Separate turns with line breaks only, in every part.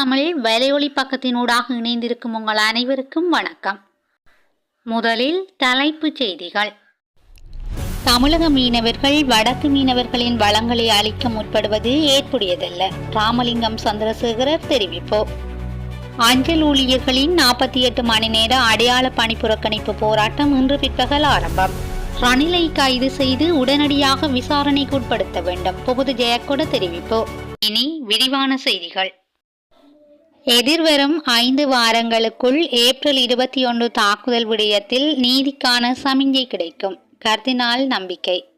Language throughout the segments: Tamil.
தமிழ் வலையொலி பக்கத்தினூடாக இணைந்திருக்கும் உங்கள் அனைவருக்கும் வணக்கம். முதலில் தலைப்புச் செய்திகள். தமிழக மீனவர்கள் வடக்கு மீனவர்களின் வளங்களை அளிக்க முற்படுவது ஏற்புடையதல்ல ராமலிங்கம் சந்திரசேகரர் தெரிவிப்பு. அஞ்சல் ஊழியர்களின் நாற்பத்தி எட்டு மணி நேர அடையாள பணி புறக்கணிப்பு போராட்டம் இன்று பிற்பகல் ஆரம்பம். ரணிலை கைது செய்து உடனடியாக விசாரணைக்கு உட்படுத்த வேண்டும் புகுது ஜெயக்கொட தெரிவிப்பு. இனி விரிவான செய்திகள். எதிர்வரும் ஐந்து வாரங்களுக்குள் ஏப்ரல் இருபத்தி ஒன்று தாக்குதல் விடயத்தில் நீதிக்கான சமிஞ்சை கிடைக்கும். கர்தினால் நம்பிக்கை.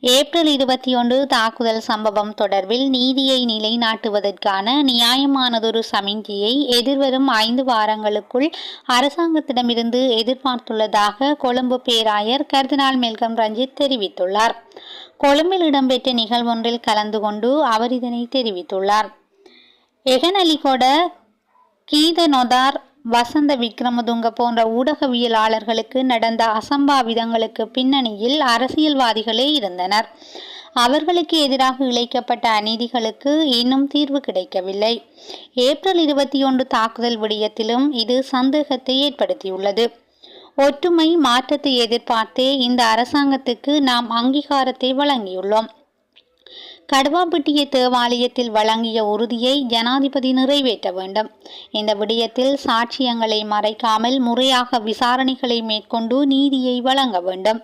ஏப்ரல் இருபத்தி ஒன்று தாக்குதல் சம்பவம் தொடர்பில் நீதியை நிலைநாட்டுவதற்கான நியாயமானதொரு சமிஞ்சியை எதிர்வரும் ஐந்து வாரங்களுக்குள் அரசாங்கத்திடமிருந்து எதிர்பார்த்துள்ளதாக கொழும்பு பேராயர் கர்தினால் மெல்கம் ரஞ்சித் தெரிவித்துள்ளார். கொழும்பில் இடம்பெற்ற நிகழ்வொன்றில் கலந்து கொண்டு அவர் இதனை தெரிவித்துள்ளார். எகனலிகோட கீத நொதார் வசந்த விக்ரமதுங்க போன்ற ஊடகவியலாளர்களுக்கு நடந்த அசம்பாவிதங்களுக்கு பின்னணியில் அரசியல்வாதிகளே இருந்தனர். அவர்களுக்கு எதிராக இழைக்கப்பட்ட அநீதிகளுக்கு இன்னும் தீர்வு கிடைக்கவில்லை. ஏப்ரல் இருபத்தி ஒன்று தாக்குதல் விடயத்திலும் இது சந்தேகத்தை ஏற்படுத்தியுள்ளது. ஒற்றுமை மாற்றத்தை எதிர்பார்த்தே இந்த அரசாங்கத்துக்கு நாம் அங்கீகாரத்தை வழங்கியுள்ளோம். கடுவாப்பட்டிய தேவாலயத்தில் வழங்கிய உறுதியை ஜனாதிபதி நிறைவேற்ற வேண்டும். இந்த விடயத்தில் சாட்சியங்களை மறைக்காமல் முறையாக விசாரணைகளை மேற்கொண்டு நீதியை வழங்க வேண்டும்.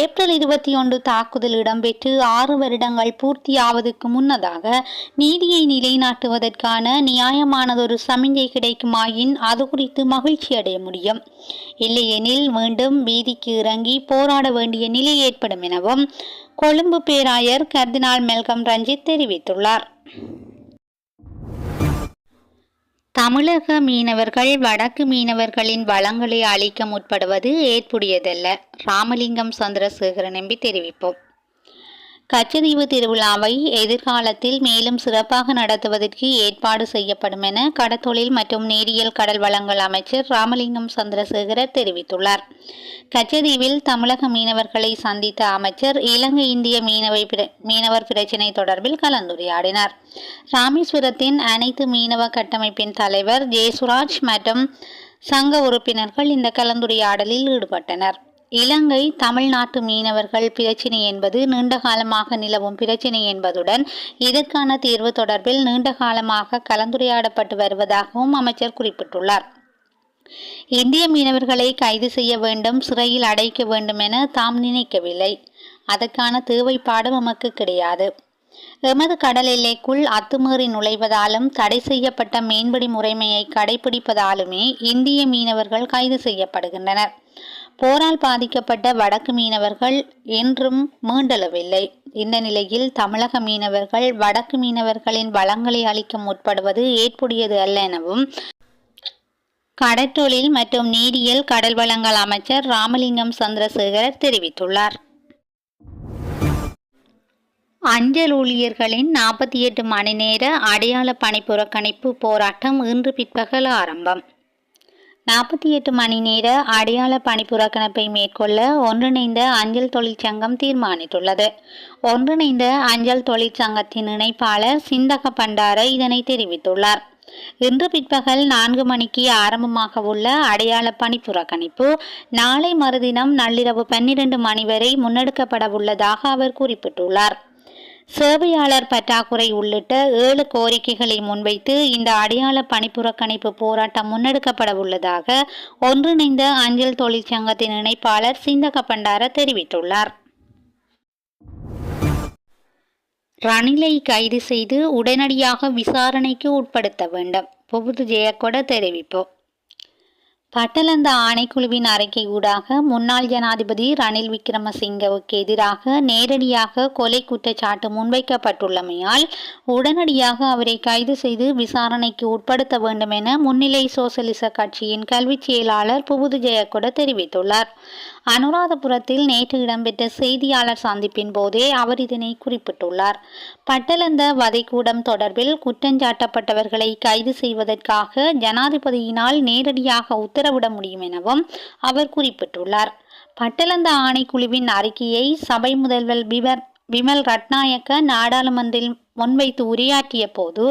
ஏப்ரல் இருபத்தி ஒன்று தாக்குதல் இடம்பெற்று ஆறு வருடங்கள் பூர்த்தியாவதற்கு முன்னதாக நீதியை நிலைநாட்டுவதற்கான நியாயமானதொரு சமிஞ்சை கிடைக்குமாயின் அது குறித்து மகிழ்ச்சி அடைய முடியும். இல்லையெனில் மீண்டும் வீதிக்கு இறங்கி போராட வேண்டிய நிலை ஏற்படும் எனவும் கொழும்பு பேராயர் கர்தினால் மெல்கம் ரஞ்சித் தெரிவித்துள்ளார். தமிழக மீனவர்கள் வடக்கு மீனவர்களின் வளங்களை அளிக்க முற்படுவது ஏற்புடையதல்ல. ராமலிங்கம் சந்திரசேகரன் நம்பி தெரிவிப்போம். கச்சதீவு திருவிழாவை எதிர்காலத்தில் மேலும் சிறப்பாக நடத்துவதற்கு ஏற்பாடு செய்யப்படும் என கடத்தொழில் மற்றும் நேரியல் கடல் வளங்கள் அமைச்சர் ராமலிங்கம் சந்திரசேகரர் தெரிவித்துள்ளார். கச்சதீவில் தமிழக மீனவர்களை சந்தித்த அமைச்சர் இலங்கை இந்திய மீனவை மீனவர் பிரச்சினை தொடர்பில் கலந்துரையாடினார். ராமேஸ்வரத்தின் அனைத்து மீனவ கட்டமைப்பின் தலைவர் ஜெயசுராஜ் மற்றும் சங்க உறுப்பினர்கள் இந்த கலந்துரையாடலில் ஈடுபட்டனர். இலங்கை தமிழ்நாட்டு மீனவர்கள் பிரச்சினை என்பது நீண்ட காலமாக நிலவும் பிரச்சினை என்பதுடன் இதற்கான தீர்வு தொடர்பில் நீண்ட காலமாக கலந்துரையாடப்பட்டு வருவதாகவும் அமைச்சர் குறிப்பிட்டுள்ளார். இந்திய மீனவர்களை கைது செய்ய வேண்டும் சிறையில் அடைக்க வேண்டும் என தாம் நினைக்கவில்லை. அதற்கான தேவைப்பாடு நமக்கு கிடையாது. எமது கடல் எல்லைக்குள் அத்துமீறி நுழைவதாலும் தடை செய்யப்பட்ட மீன்பிடி முறைமையை கடைபிடிப்பதாலுமே இந்திய மீனவர்கள் கைது செய்யப்படுகின்றனர். போரால் பாதிக்கப்பட்ட வடக்கு மீனவர்கள் என்றும் மீண்டளவில்லை. இந்த நிலையில் தமிழக மீனவர்கள் வடக்கு மீனவர்களின் வளங்களை அளிக்க முற்படுவது ஏற்புடையது அல்ல எனவும் கடற்றொழில் மற்றும் நீரியல் கடல் வளங்கள் அமைச்சர் ராமலிங்கம் சந்திரசேகர் தெரிவித்துள்ளார். அஞ்சல் ஊழியர்களின் நாற்பத்தி எட்டு மணி நேர அடையாள பணி புறக்கணிப்பு போராட்டம் இன்று பிற்பகல் ஆரம்பம். நாற்பத்தி எட்டு மணி நேர அடையாள பணி புறக்கணிப்பை மேற்கொள்ள ஒன்றிணைந்த அஞ்சல் தொழிற்சங்கம் தீர்மானித்துள்ளது. ஒன்றிணைந்த அஞ்சல் தொழிற்சங்கத்தின் இணைப்பாளர் சிந்தக பண்டார இதனை தெரிவித்துள்ளார். இன்று பிற்பகல் நான்கு மணிக்கு ஆரம்பமாக உள்ள அடையாள பணி புறக்கணிப்பு நாளை மறுதினம் நள்ளிரவு பன்னிரண்டு மணி வரை முன்னெடுக்கப்பட உள்ளதாக அவர் குறிப்பிட்டுள்ளார். சேவையாளர் பற்றாக்குறை உள்ளிட்ட ஏழு கோரிக்கைகளை முன்வைத்து இந்த அடையாள பணிப்புறக்கணிப்பு போராட்டம் முன்னெடுக்கப்பட உள்ளதாக ஒன்றிணைந்த அஞ்சல் தொழிற்சங்கத்தின் இணைப்பாளர் சிந்தக பண்டார தெரிவித்துள்ளார். ரணிலை கைது செய்து உடனடியாக விசாரணைக்கு உட்படுத்த வேண்டும். பொகுது ஜெயக்கொட தெரிவிப்போம் பட்டலந்த ஆணைக்குழுவின் அறிக்கை ஊடாக முன்னாள் ஜனாதிபதி ரணில் விக்ரமசிங்கவுக்கு எதிராக நேரடியாக கொலை குற்றச்சாட்டு முன்வைக்கப்பட்டுள்ளமையால் உடனடியாக அவரை கைது செய்து விசாரணைக்கு உட்படுத்த வேண்டும் என முன்னிலை சோசலிச கட்சியின் கல்வி செயலாளர் புபுது ஜெயக்கொட தெரிவித்துள்ளார். அனுராதபுரத்தில் நேற்று இடம்பெற்ற செய்தியாளர் சந்திப்பின் போதே அவர் இதனை குறிப்பிட்டுள்ளார். பட்டலந்த வதைக்கூடம் தொடர்பில் குற்றஞ்சாட்டப்பட்டவர்களை கைது செய்வதற்காக ஜனாதிபதியினால் நேரடியாக உத்தரவிட முடியும் எனவும் அவர் குறிப்பிட்டுள்ளார். பட்டலந்த ஆணைக்குழுவின் அறிக்கையை சபை முதல்வர் பிவர் விமல் ரட்நாயக்க நாடாளுமன்றில் முன்வைத்து உரையாற்றிய போது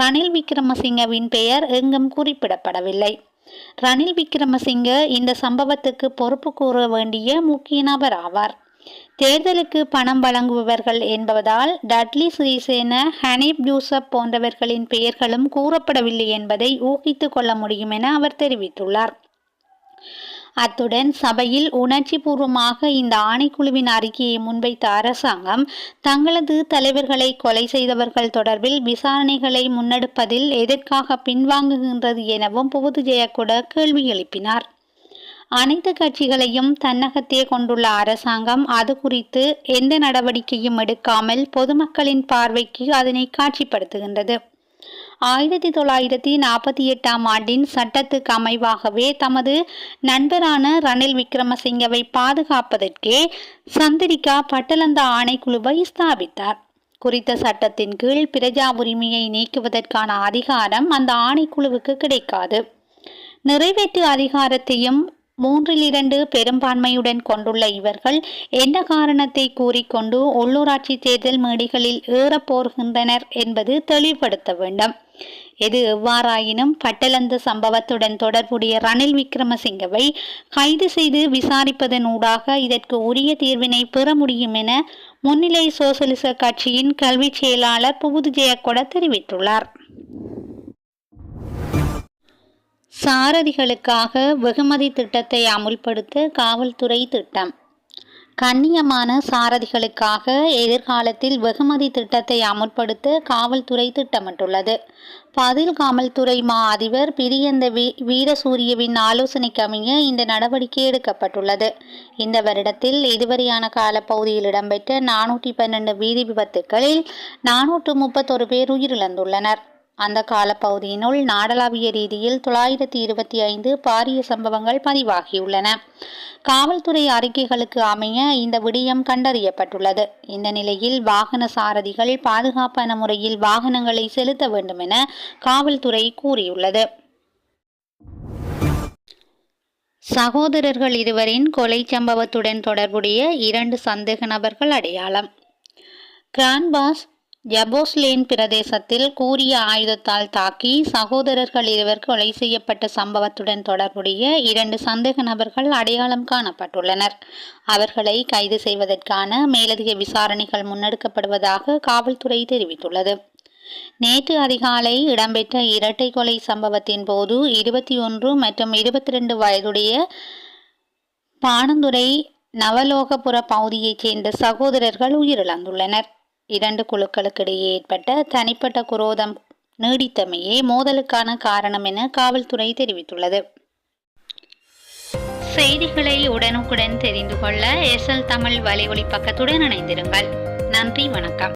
ரணில் விக்ரமசிங்கவின் பெயர் எங்கும் குறிப்பிடப்படவில்லை. ரணில் விக்ரமசிங்க இந்த சம்பவத்துக்கு பொறுப்பு கூற வேண்டிய முக்கிய நபர் ஆவார். தேர்தலுக்கு பணம் வழங்குபவர்கள் என்பதால் டட்லி சிறிசேன ஹனீப் ஜூசப் போன்றவர்களின் பெயர்களும் கூறப்படவில்லை என்பதை ஊகித்துக் கொள்ள முடியும் என அவர் தெரிவித்துள்ளார். அத்துடன் சபையில் உணர்ச்சி பூர்வமாக இந்த ஆணைக்குழுவின் அறிக்கையை முன்வைத்த அரசாங்கம் தங்களது தலைவர்களை கொலை செய்தவர்கள் தொடர்பில் விசாரணைகளை முன்னெடுப்பதில் எதற்காக பின்வாங்குகின்றது எனவும் புகுது ஜெயக்குட கேள்வி எழுப்பினார். அனைத்து கட்சிகளையும் தன்னகத்தே கொண்டுள்ள அரசாங்கம் அது குறித்து எந்த நடவடிக்கையும் எடுக்காமல் பொதுமக்களின் பார்வைக்கு அதனை காட்சிப்படுத்துகின்றது. ஆயிரத்தி தொள்ளாயிரத்தி நாற்பத்தி எட்டாம் ஆண்டின் சட்டத்துக்கு அமைவாகவே தமது நண்பரான ரணில் விக்ரமசிங்கவை பாதுகாப்பதற்கே சந்திரிகா பட்டலந்த ஆணைக்குழுவை ஸ்தாபித்தார். குறித்த சட்டத்தின் கீழ் பிரஜா உரிமையை நீக்குவதற்கான அதிகாரம் அந்த ஆணைக்குழுவுக்கு கிடைக்காது. நிறைவேற்று அதிகாரத்தையும் மூன்றில் இரண்டு பெரும்பான்மையுடன் கொண்டுள்ள இவர்கள் எந்த காரணத்தை கூறிக்கொண்டு உள்ளூராட்சி தேர்தல் மேடைகளில் ஏறப் போகின்றனர் என்பது தெளிவுபடுத்த வேண்டும். எது எவ்வாறாயினும் பட்டலந்த சம்பவத்துடன் தொடர்புடைய ரணில் விக்ரமசிங்கவை கைது செய்து விசாரிப்பதன் ஊடாக இதற்கு உரிய தீர்வினை பெற முடியும் என முன்னிலை சோசலிச கட்சியின் கல்வி செயலாளர் புகுது ஜெயக்கொட தெரிவித்துள்ளார். சாரதிகளுக்காக வெகுமதி திட்டத்தை அமுல்படுத்த காவல்துறை திட்டம். கண்ணியமான சாரதிகளுக்காக எதிர்காலத்தில் வெகுமதி திட்டத்தை அமுல்படுத்த காவல்துறை திட்டமிட்டுள்ளது. பதில் காவல்துறை மா அதிபர் பிரியந்த வீ வீரசூரியவின் ஆலோசனைக்கமைய இந்த நடவடிக்கை எடுக்கப்பட்டுள்ளது. இந்த வருடத்தில் இதுவரையான காலப்பகுதியில் இடம்பெற்ற நானூற்றி பன்னெண்டு வீதி விபத்துக்களில் நானூற்று முப்பத்தொரு பேர் உயிரிழந்துள்ளனர். அந்த காலப்பகுதியினுள் நாடளாவிய ரீதியில் தொள்ளாயிரத்தி இருபத்தி ஐந்து பாரிய சம்பவங்கள் பதிவாகியுள்ளன. காவல்துறை அறிக்கைகளுக்கு அமைய இந்த விடயம் கண்டறியப்பட்டுள்ளது. இந்த நிலையில் வாகன சாரதிகள் பாதுகாப்பான முறையில் வாகனங்களை செலுத்த வேண்டும் என காவல்துறை கூறியுள்ளது. சகோதரர்கள் இருவரின் கொலை சம்பவத்துடன் தொடர்புடைய இரண்டு சந்தேக நபர்கள் அடையாளம். கிரான்பாஸ் ஜபோஸ்லேன் பிரதேசத்தில் கூரிய ஆயுதத்தால் தாக்கி சகோதரர்கள் இருவர் கொலை செய்யப்பட்ட சம்பவத்துடன் தொடர்புடைய இரண்டு சந்தேக நபர்கள் அடையாளம் காணப்பட்டுள்ளனர். அவர்களை கைது செய்வதற்கான மேலதிக விசாரணைகள் முன்னெடுக்கப்படுவதாக காவல்துறை தெரிவித்துள்ளது. நேற்று அதிகாலை இடம்பெற்ற இரட்டை கொலை சம்பவத்தின் போது இருபத்தி ஒன்று மற்றும் இருபத்தி ரெண்டு வயதுடைய பானந்துறை நவலோகபுர பகுதியைச் சேர்ந்த சகோதரர்கள் உயிரிழந்துள்ளனர். இரண்டு குழுக்களுக்கிடையே ஏற்பட்ட தனிப்பட்ட குரோதம் நீடித்தமையே மோதலுக்கான காரணம் என காவல்துறை தெரிவித்துள்ளது. செய்திகளை உடனுக்குடன் தெரிந்து கொள்ள எஸ்எல் தமிழ் வலைஒலி பக்கத்துடன் இணைந்திருங்கள். நன்றி வணக்கம்.